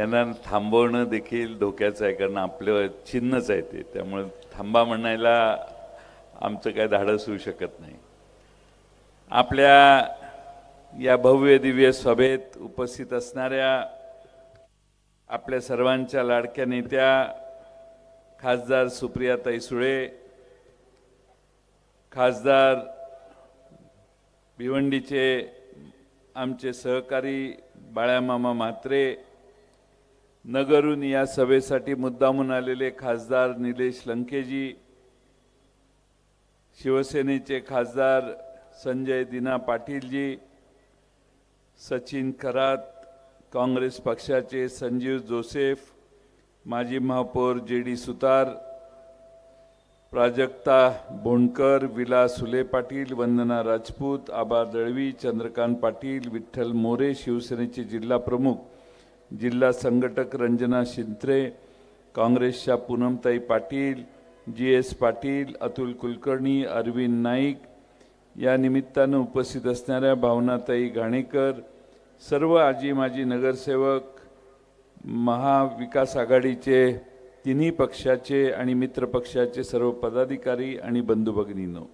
यांना थांबवणं देखील धोक्याचं आहे कारण आपलं चिन्हच आहे ते. त्यामुळे थांबा म्हणायला आमचं काय धाडस होऊ शकत नाही. आपल्या या भव्य दिव्य सभेत उपस्थित असणाऱ्या आपल्या सर्वांच्या लाडक्या नेत्या खासदार सुप्रिया सुळे खासदार भिवंडीचे आमचे सहकारी बाळ्यामामा म्हात्रे नगरून या सभेसाठी मुद्दामून आलेले खासदार निलेश लंकेजी शिवसेनेचे खासदार संजय दिना पाटीलजी सचिन खरात काँग्रेस पक्षाचे संजीव जोसेफ माजी महापौर जे डी सुतार प्राजक्ता बोंडकर विलास सुले पाटील वंदना राजपूत आबा दळवी चंद्रकांत पाटील विठ्ठल मोरे शिवसेनेचे जिल्हा प्रमुख जिल्हा संघटक रंजना शिंत्रे काँग्रेसच्या पूनमताई पाटील जी एस पाटील अतुल कुलकर्णी अरविंद नाईक या निमित्तानं उपस्थित असणाऱ्या भावनाताई घाणेकर सर्व आजी माजी नगरसेवक महाविकास आघाडीचे तिन्ही पक्षाचे आणि मित्र पक्षाचे सर्व पदाधिकारी आणि बंधू भगिनीनो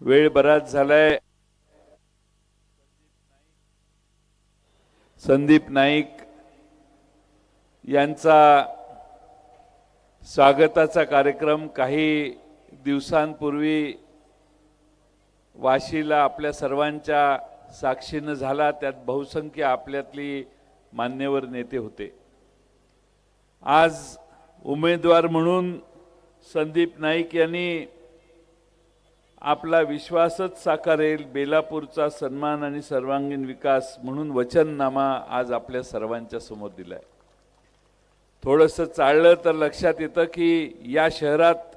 वेळ बराच झालाय. संदीप नाईक यांचा स्वागताचा कार्यक्रम काही दिवसांपूर्वी वाशीला आपल्या सर्वांच्या साक्षीनं झाला. त्यात बहुसंख्य आपल्यातली मान्यवर नेते होते. आज उमेदवार म्हणून संदीप नाईक यांनी आपला विश्वासच साकारेल. बेलापूरचा सन्मान आणि सर्वांगीण विकास म्हणून वचननामा आज आपल्या सर्वांच्या समोर दिलाय. थोडंसं चाललं तर लक्षात येतं की या शहरात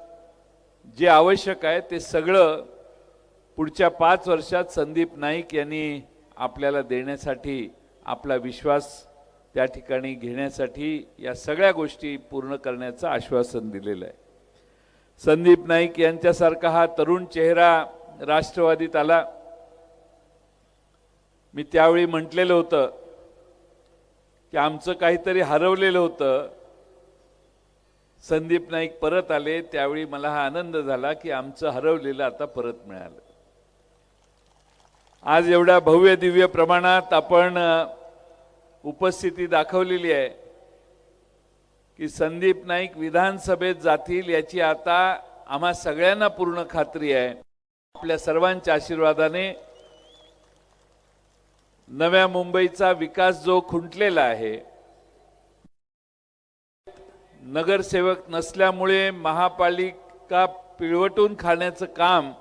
जे आवश्यक आहे ते सगळं पुढच्या पाच वर्षात संदीप नाईक यांनी आपल्याला देण्यासाठी आपला विश्वास त्या ठिकाणी घेण्यासाठी या सगळ्या गोष्टी पूर्ण करण्याचं आश्वासन दिलेलं आहे. संदीप नाईक यांच्यासारखा हा तरुण चेहरा राष्ट्रवादीत आला. मी त्यावेळी म्हटलेलं होतं की आमचं काहीतरी हरवलेलं होतं. संदीप नाईक परत आले त्यावेळी मला हा आनंद झाला की आमचं हरवलेलं आता परत मिळालं. आज एवढ्या भव्य दिव्य प्रमाणात आपण उपस्थिती दाखवलेली आहे. की संदीप नाईक विधानसभेत जातील याची आता आम्हा सगळ्यांना पूर्ण खात्री आहे. आपल्या सर्वांच्या आशीर्वादाने नव्या मुंबईचा विकास जो खुंटलेला आहे नगरसेवक नसल्यामुळे महापालिका पिळवटून खाण्याचं काम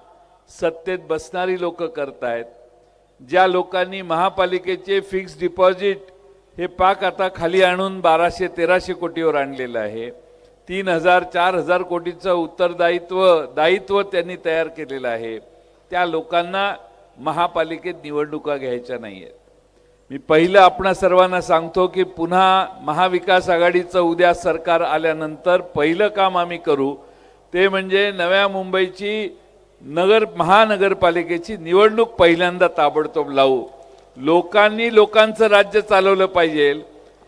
सत्तेत बसणारी लोक करतायत. ज्या लोकांनी महापालिकेचे फिक्स डिपॉझिट हे पाक आता खाली आणून बाराशे तेराशे कोटीवर आणलेलं आहे. तीन हजार चार हजार कोटीचं उत्तरदायित्व दायित्व त्यांनी तयार केलेलं आहे. त्या लोकांना महापालिकेत निवडणुका घ्यायच्या नाही आहेत मी पहिलं आपणा सर्वांना सांगतो की पुन्हा महाविकास आघाडीचं उद्या सरकार आल्यानंतर पहिलं काम आम्ही करू. ते म्हणजे नव्या मुंबईची नगर महानगरपालिकेची निवडणूक पहिल्यांदा ताबडतोब लावू. लोकांनी लोकांचं राज्य चालवलं पाहिजे.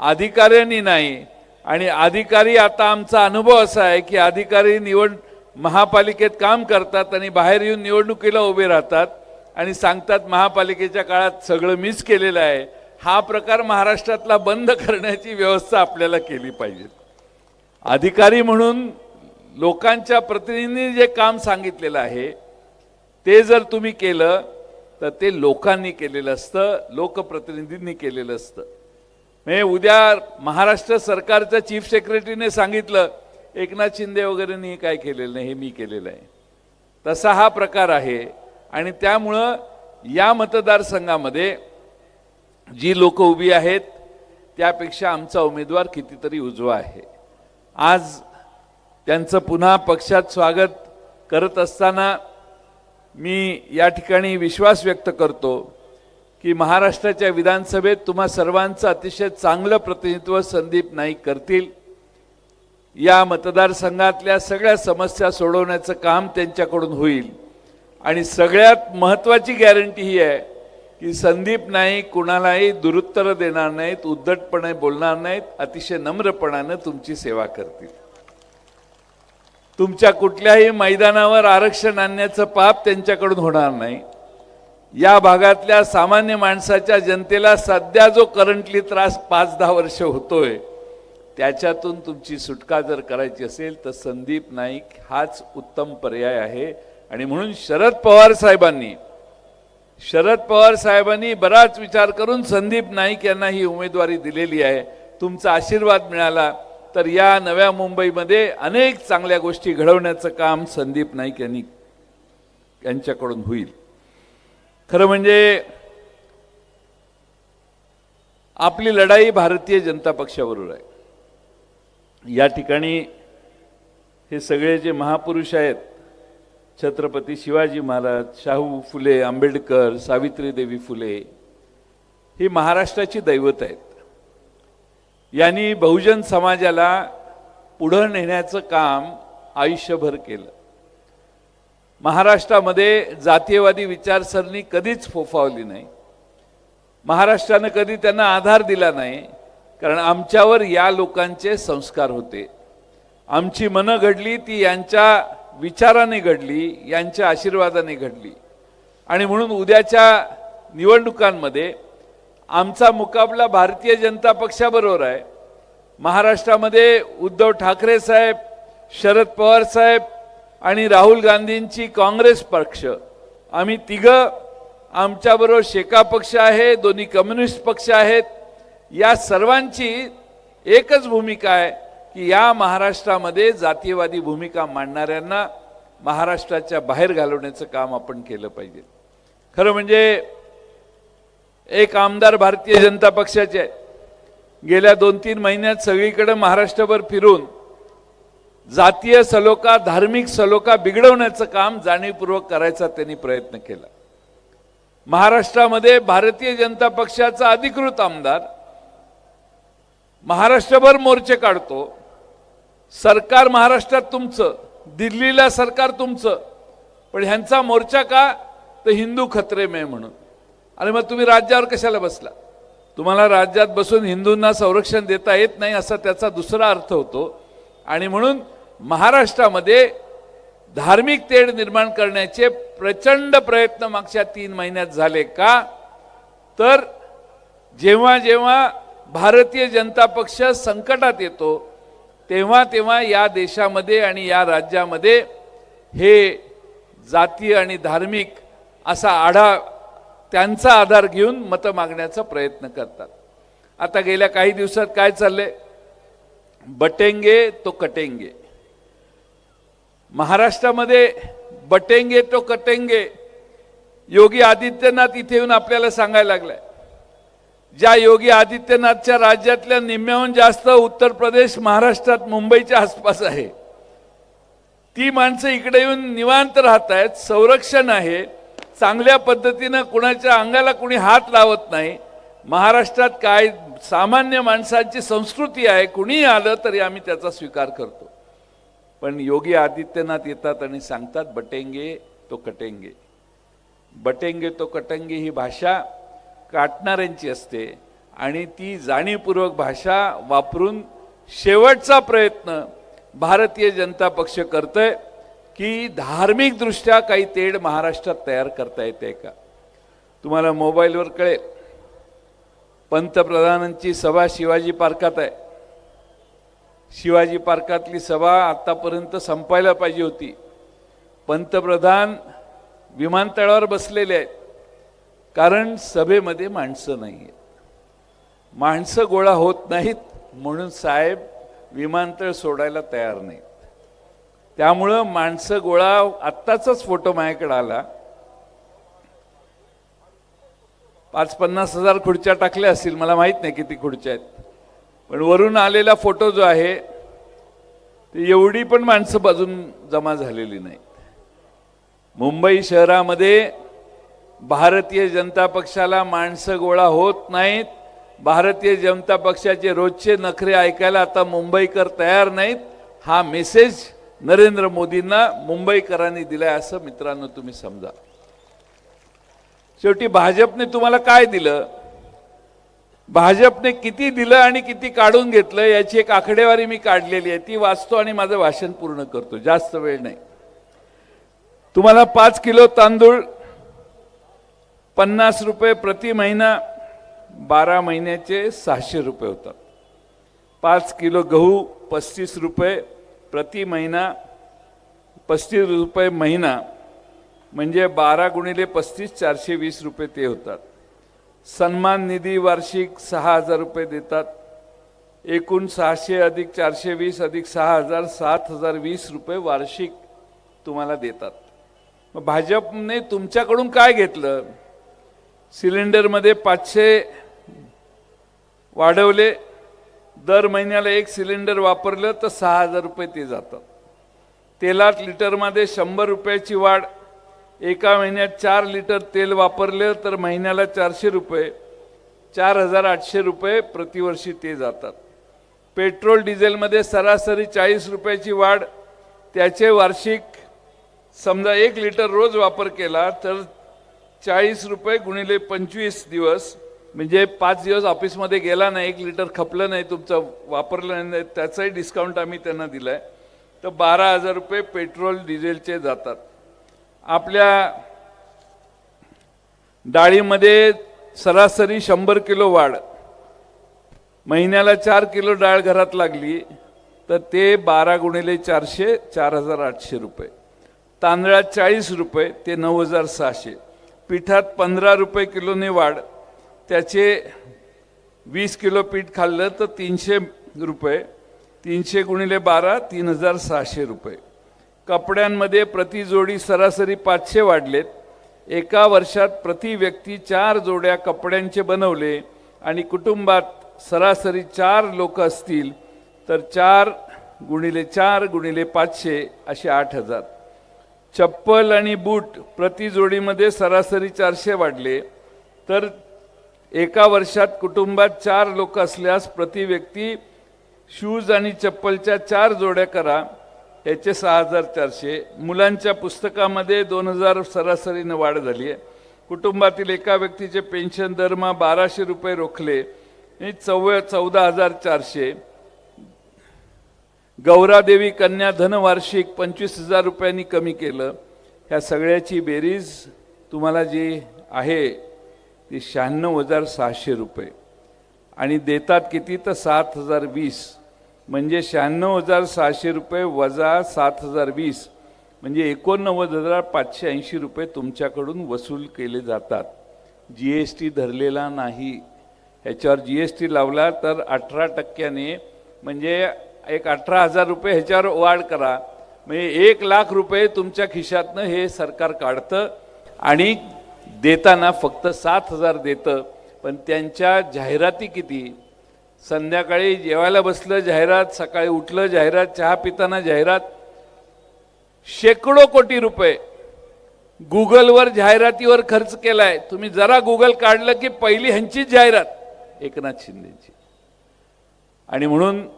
अधिकाऱ्यांनी नाही. आणि अधिकारी आता आमचा अनुभव असा आहे की अधिकारी निवड महापालिकेत काम करतात आणि बाहेर येऊन निवडणुकीला उभे राहतात आणि सांगतात महापालिकेच्या काळात सगळं मिस केलेलं आहे. हा प्रकार महाराष्ट्रातला बंद करण्याची व्यवस्था आपल्याला केली पाहिजे. अधिकारी म्हणून लोकांच्या प्रतिनिधींनी जे काम सांगितलेलं आहे ते जर तुम्ही केलं तर ते लोकांनी केलेलं असतं लोकप्रतिनिधींनी केलेलं असतं. म्हणजे उद्या महाराष्ट्र सरकारच्या चीफ सेक्रेटरीने सांगितलं एकनाथ शिंदे वगैरेंनी काय केलेलं नाही हे मी केलेलं आहे. तसा हा प्रकार आहे. आणि त्यामुळं या मतदारसंघामध्ये जी लोक उभी आहेत त्यापेक्षा आमचा उमेदवार कितीतरी उजवा आहे. आज त्यांचं पुन्हा पक्षात स्वागत करत असताना मी या ठिकाणी विश्वास व्यक्त करतो की महाराष्ट्राच्या विधानसभेत तुम्हा सर्वांचं अतिशय चांगलं प्रतिनिधित्व संदीप नाईक करतील. या मतदारसंघातल्या सगळ्या समस्या सोडवण्याचं काम त्यांच्याकडून होईल. आणि सगळ्यात महत्त्वाची गॅरंटी ही आहे की संदीप नाईक कुणालाही दुरुत्तर देणार नाहीत उद्धटपणे बोलणार नाहीत अतिशय नम्रपणानं तुमची सेवा करतील. तुमच्या कुठल्याही मैदानावर आरक्षण आणण्याचं पाप त्यांच्याकडून होणार नाही. या भागातल्या सामान्य माणसाच्या जनतेला सध्या जो करंटली त्रास पाच दहा वर्ष होतोय त्याच्यातून तुमची सुटका जर करायची असेल तर संदीप नाईक हाच उत्तम पर्याय आहे. आणि म्हणून शरद पवार साहेबांनी शरद पवार साहेबांनी बराच विचार करून संदीप नाईक यांना ही उमेदवारी दिलेली आहे. तुमचा आशीर्वाद मिळाला. तर या नव्या मुंबईमध्ये अनेक चांगल्या गोष्टी घडवण्याचं काम संदीप नाईक यांनी यांच्याकडून होईल. खरं म्हणजे आपली लढाई भारतीय जनता पक्षाबरोबर आहे. या ठिकाणी हे सगळे जे महापुरुष आहेत छत्रपती शिवाजी महाराज शाहू फुले आंबेडकर सावित्रीदेवी फुले ही महाराष्ट्राची दैवत आहेत. यांनी बहुजन समाजाला पुढं नेण्याचं काम आयुष्यभर केलं. महाराष्ट्रामध्ये जातीयवादी विचारसरणी कधीच फोफावली नाही. महाराष्ट्रानं कधी त्यांना आधार दिला नाही कारण आमच्यावर या लोकांचे संस्कार होते. आमची मनं घडली ती यांच्या विचाराने घडली यांच्या आशीर्वादाने घडली. आणि म्हणून उद्याच्या निवडणुकांमध्ये आमचा मुकाबला भारतीय जनता पक्षाबरोबर आहे. महाराष्ट्रामध्ये उद्धव ठाकरे साहेब शरद पवार साहेब आणि राहुल गांधींची काँग्रेस पक्ष. आम्ही तिघं आमच्याबरोबर शेका पक्ष आहे दोन्ही कम्युनिस्ट पक्ष आहेत. या सर्वांची एकच भूमिका आहे की या महाराष्ट्रामध्ये जातीयवादी भूमिका मांडणाऱ्यांना महाराष्ट्राच्या बाहेर घालवण्याचं काम आपण केलं पाहिजे. खरं म्हणजे एक आमदार भारतीय जनता पक्षाचे आहे गेल्या दोन तीन महिन्यात सगळीकडे महाराष्ट्रभर फिरून जातीय सलोखा धार्मिक सलोखा बिघडवण्याचं काम जाणीवपूर्वक करायचा त्यांनी प्रयत्न केला. महाराष्ट्रामध्ये भारतीय जनता पक्षाचा अधिकृत आमदार महाराष्ट्रभर मोर्चे काढतो. सरकार महाराष्ट्रात तुमचं दिल्लीला सरकार तुमचं पण ह्यांचा मोर्चा का? तर हिंदू खत्रे मे म्हणून. आणि मग तुम्ही राज्यावर कशाला बसला? तुम्हाला राज्यात बसून हिंदूंना संरक्षण देता येत नाही असा त्याचा दुसरा अर्थ होतो. आणि म्हणून महाराष्ट्रामध्ये धार्मिक तेढ निर्माण करण्याचे प्रचंड प्रयत्न मागच्या तीन महिन्यात झाले का? तर जेव्हा जेव्हा भारतीय जनता पक्ष संकटात येतो तेव्हा तेव्हा या देशामध्ये आणि या राज्यामध्ये हे जातीय आणि धार्मिक असा आढा त्यांचा आधार घेऊन मतं मागण्याचा प्रयत्न करतात. आता गेल्या काही दिवसात काय चाललंय? बटेंगे तो कटेंगे. महाराष्ट्रामध्ये बटेंगे तो कटेंगे. योगी आदित्यनाथ इथे येऊन आपल्याला सांगायला लागलाय. ज्या योगी आदित्यनाथच्या राज्यातल्या निम्म्याहून जास्त उत्तर प्रदेश महाराष्ट्रात मुंबईच्या आसपास आहे. ती माणसं इकडे येऊन निवांत राहत आहेत संरक्षण आहे. चांगल्या पद्धतीनं कुणाच्या अंगाला कुणी हात लावत नाही. महाराष्ट्रात काय सामान्य माणसांची संस्कृती आहे कुणीही आलं तरी आम्ही त्याचा स्वीकार करतो. पण योगी आदित्यनाथ येतात आणि सांगतात बटेंगे तो कटेंगे. बटेंगे तो कटेंगे ही भाषा काटणाऱ्यांची असते आणि ती जाणीवपूर्वक भाषा वापरून शेवटचा प्रयत्न भारतीय जनता पक्ष करतोय. की धार्मिकदृष्ट्या काही तेढ महाराष्ट्रात तयार करता येते का? तुम्हाला मोबाईलवर कळेल. पंतप्रधानांची सभा शिवाजी पार्कात आहे. शिवाजी पार्कातली सभा आत्तापर्यंत संपायला पाहिजे होती. पंतप्रधान विमानतळावर बसलेले आहेत. कारण सभेमध्ये माणसं नाही आहेत माणसं गोळा होत नाहीत म्हणून साहेब विमानतळ सोडायला तयार नाहीत. त्यामुळं माणसं गोळा आत्ताचाच फोटो माझ्याकडे आला. पाच पन्नास हजार खुर्च्या टाकल्या असतील मला माहीत नाही किती खुर्च्या आहेत. पण वरून आलेला फोटो जो आहे ते एवढी पण माणसं बाजून जमा झालेली नाहीत. मुंबई शहरामध्ये भारतीय जनता पक्षाला माणसं गोळा होत नाहीत. भारतीय जनता पक्षाचे रोजचे नखरे ऐकायला आता मुंबईकर तयार नाहीत. हा मेसेज नरेंद्र मोदींना मुंबईकरांनी दिलाय असं मित्रांनो तुम्ही समजा. शेवटी भाजपने तुम्हाला काय दिलं? भाजपने किती दिलं आणि किती काढून घेतलं याची एक आकडेवारी मी काढलेली आहे. ती वाचतो आणि माझं भाषण पूर्ण करतो. जास्त वेळ नाही. तुम्हाला पाच किलो तांदूळ पन्नास रुपये प्रति महिना बारा महिन्याचे सहाशे रुपये होतात. पाच किलो गहू पस्तीस रुपये प्रति महिना पस्तीस रुपये महिना म्हणजे बारा गुणिले पस्तीस चारशे वीस रुपये ते होतात. सन्मान निधी वार्षिक सहा हजार रुपये देतात. एकूण सहाशे अधिक चारशे वीस अधिक सहा हजार सात हजार वीस रुपये वार्षिक तुम्हाला देतात. मग भाजपने तुमच्याकडून काय घेतलं? सिलेंडरमध्ये पाचशे वाढवले. दर महिन्याला एक सिलेंडर वापरलं तर सहा हजार रुपये ते जातात. तेलात लिटरमध्ये शंभर रुपयाची वाढ. एका महिन्यात चार लिटर तेल वापरलं तर महिन्याला चारशे रुपये चार हजार आठशे रुपये प्रतिवर्षी ते जातात. पेट्रोल डिझेलमध्ये सरासरी चाळीस रुपयाची वाढ. त्याचे वार्षिक समजा एक लिटर रोज वापर केला तर चाळीस रुपये गुणिले पंचवीस दिवस. म्हणजे पाच दिवस ऑफिसमध्ये गेला नाही एक लिटर खपलं नाही तुमचं वापरलं नाही त्याचाही डिस्काउंट आम्ही त्यांना दिलाय. तर बारा हजार रुपये पेट्रोल डिझेलचे जातात. आपल्या डाळीमध्ये सरासरी शंभर किलो वाढ. महिन्याला चार किलो डाळ घरात लागली तर ते बारा गुणिले चारशे चार हजार आठशे रुपये. तांदळात चाळीस रुपये ते नऊ हजार सहाशे. पिठात पंधरा रुपये किलोने वाढ. त्याचे वीस किलो पीठ खाल्लं तर तीनशे रुपये तीनशे गुणिले बारा तीन हजार सहाशे रुपये. कपड्यांमध्ये प्रति जोडी सरासरी पाचशे वाढलेत. एका वर्षात प्रति व्यक्ती चार जोड्या कपड्यांचे बनवले आणि कुटुंबात सरासरी चार लोक असतील तर चार गुणिले चार गुणिले पाचशे असे आठ हजार. चप्पल आणि बूट प्रति जोडीमध्ये सरासरी चारशे वाढले. तर एका वर्षात कुटुंबात चार लोक असल्यास प्रति व्यक्ती शूज आणि चप्पलच्या चार जोड्या करा. याचे सहा हजार चारशे. मुलांच्या पुस्तकामध्ये दोन हजार सरासरीनं वाढ झाली आहे. कुटुंबातील एका व्यक्तीचे पेन्शन दरमा बाराशे रुपये रोखले आणि चौ चौदा हजार चारशे. गौरादेवी कन्या धनवार्षिक पंचवीस हजार रुपयांनी कमी केलं. ह्या सगळ्याची बेरीज तुम्हाला जी आहे ती शहाण्णव हजार सहाशे रुपये. आणि देतात किती? तर सात हजार वीस. म्हणजे शहाण्णव हजार सहाशे रुपये वजा सात हजार वीस. म्हणजे एकोणनव्वद हजार पाचशे ऐंशी रुपये तुमच्याकडून वसूल केले जातात. जी एस टी धरलेला नाही. ह्याच्यावर जी एस टी लावला तर अठरा टक्क्याने म्हणजे एक अठरा हजार रुपये ह्याच्यावर वाढ करा. म्हणजे एक लाख रुपये तुमच्या खिशातनं हे सरकार काढतं. आणि देताना फक्त सात हजार देतं पण त्यांच्या जाहिराती किती? संध्याकाळी जेवायला बसलं जाहिरात सकाळी उठलं जाहिरात चहा पिताना जाहिरात. शेकडो कोटी रुपये गुगलवर जाहिरातीवर खर्च केलाय. तुम्ही जरा गुगल काढलं की पहिली ह्यांचीच जाहिरात. एकनाथ शिंदेची. आणि म्हणून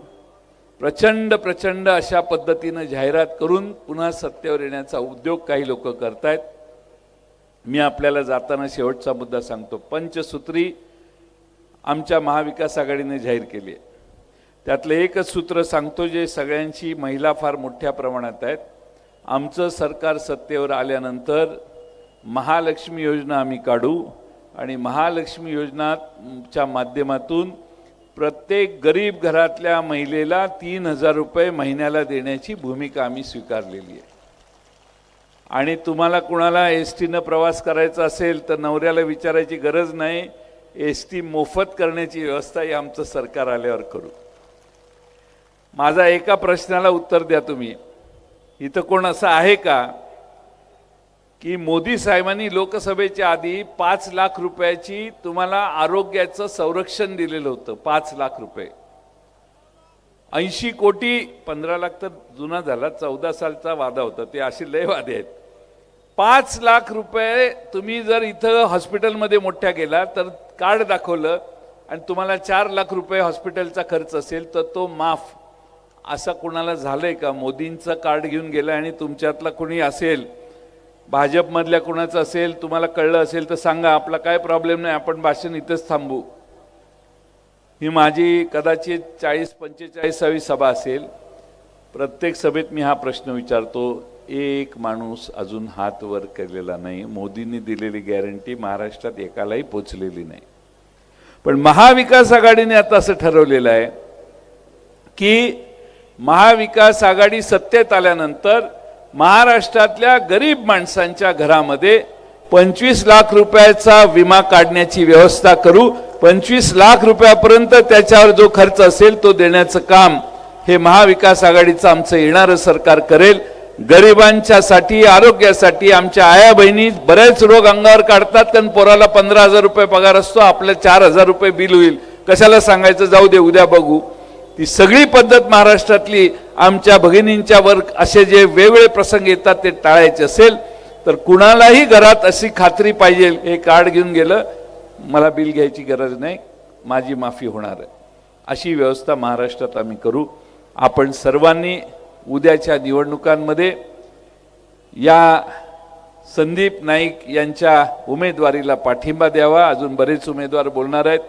प्रचंड प्रचंड अशा पद्धतीनं जाहिरात करून पुन्हा सत्तेवर येण्याचा उद्योग काही लोक करतायत. मी आपल्याला जाताना शेवटचा मुद्दा सांगतो. पंचसूत्री आमच्या महाविकास आघाडीने जाहीर केली आहे. त्यातलं एकच सूत्र सांगतो जे सगळ्यांची महिला फार मोठ्या प्रमाणात आहेत. आमचं सरकार सत्तेवर आल्यानंतर महालक्ष्मी योजना आम्ही काढू आणि महालक्ष्मी योजनाच्या माध्यमातून प्रत्येक गरीब घरातल्या महिलेला तीन हजार रुपये महिन्याला देण्याची भूमिका आम्ही स्वीकारलेली आहे. आणि तुम्हाला कुणाला एस टीनं प्रवास करायचा असेल तर नवऱ्याला विचारायची गरज नाही. एस टी मोफत करण्याची व्यवस्था ही आमचं सरकार आल्यावर करू. माझा एका प्रश्नाला उत्तर द्या तुम्ही. इथं कोण असं आहे का? की मोदी साहेबांनी लोकसभेच्या आधी पाच लाख रुपयाची तुम्हाला आरोग्याचं संरक्षण दिलेलं होतं पाच लाख रुपये. ऐंशी कोटी पंधरा लाख तर जुना झाला चौदा सालचा वादा होता ते असे लय वादे आहेत. पाच लाख रुपये तुम्ही जर इथं हॉस्पिटलमध्ये मोठ्या गेला तर कार्ड दाखवलं आणि तुम्हाला चार लाख रुपये हॉस्पिटलचा खर्च असेल तर तो माफ. असं कोणाला झालंय का? मोदींचं कार्ड घेऊन गेलं आणि तुमच्यातला कोणी असेल भाजपमधल्या कोणाचं असेल तुम्हाला कळलं असेल तर सांगा आपला काय प्रॉब्लेम नाही आपण भाषण इथंच थांबू. ही माझी कदाचित चाळीस पंचेचाळीसावी सभा असेल. प्रत्येक सभेत मी हा प्रश्न विचारतो एक माणूस अजून हात वर केलेला नाही. मोदींनी दिलेली गॅरंटी महाराष्ट्रात एकालाही पोचलेली नाही. पण महाविकास आघाडीने आता असं ठरवलेलं आहे की महाविकास आघाडी सत्तेत आल्यानंतर महाराष्ट्रातल्या गरीब माणसांच्या घरामध्ये पंचवीस लाख रुपयाचा विमा काढण्याची व्यवस्था करू. पंचवीस लाख रुपयापर्यंत त्याच्यावर जो खर्च असेल तो देण्याचं काम हे महाविकास आघाडीचं आमचं येणारं सरकार करेल. गरिबांच्यासाठी आरोग्यासाठी आमच्या आया बहिणी बरेच रोग अंगावर काढतात कारण पोराला पंधरा हजार रुपये पगार असतो आपल्या चार हजार रुपये बिल होईल. कशाला सांगायचं? जाऊ दे उद्या बघू. ती सगळी पद्धत महाराष्ट्रातली आमच्या भगिनींच्या वर असे जे वेगवेगळे प्रसंग येतात ते टाळायचे असेल. तर कुणालाही घरात अशी खात्री पाहिजे हे कार्ड घेऊन गेलं मला बिल घ्यायची गरज नाही माझी माफी होणार आहे. अशी व्यवस्था महाराष्ट्रात आम्ही करू. आपण सर्वांनी उद्याच्या निवडणुकांमध्ये या संदीप नाईक यांच्या उमेदवारीला पाठिंबा द्यावा. अजून बरेच उमेदवार बोलणार आहेत.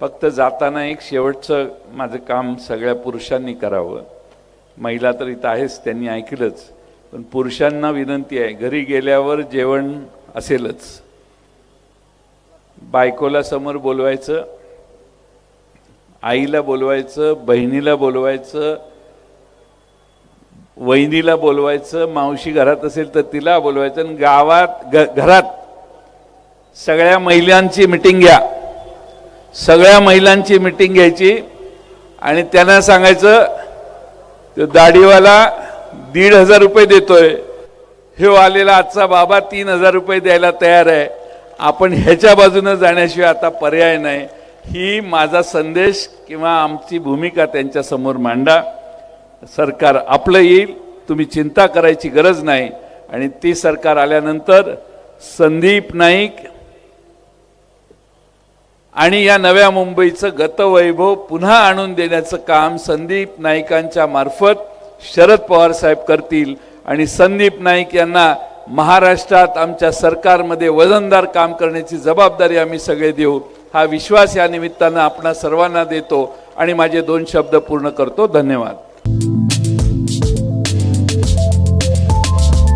फक्त जाताना एक शेवटचं माझं काम सगळ्या पुरुषांनी करावं. महिला तर इथं आहेच त्यांनी ऐकलंच. पण पुरुषांना विनंती आहे घरी गेल्यावर जेवण असेलच. बायकोला समोर बोलवायचं आईला बोलवायचं बहिणीला बोलवायचं वहिनीला बोलवायचं मावशी घरात असेल तर तिला बोलवायचं आणि गावात ग घरात सगळ्या महिलांची मिटिंग घ्या. सगळ्या महिलांची मिटिंग घ्यायची आणि त्यांना सांगायचं तो दाढीवाला दीड हजार रुपये देतोय. हे आलेला आजचा बाबा तीन हजार रुपये द्यायला तयार आहे. आपण ह्याच्या बाजूनं जाण्याशिवाय आता पर्याय नाही. ही माझा संदेश किंवा आमची भूमिका त्यांच्यासमोर मांडा. सरकार आपलं येईल तुम्ही चिंता करायची गरज नाही. आणि ती सरकार आल्यानंतर संदीप नाईक आणि या नव्या मुंबईचं गतवैभव पुन्हा आणून देण्याचं काम संदीप नाईकांच्या मार्फत शरद पवार साहेब करतील. आणि संदीप नाईक यांना महाराष्ट्रात आमच्या सरकारमध्ये वजनदार काम करण्याची जबाबदारी आम्ही सगळे देऊ हा विश्वास या निमित्तानं आपणा सर्वांना देतो. आणि माझे दोन शब्द पूर्ण करतो. धन्यवाद.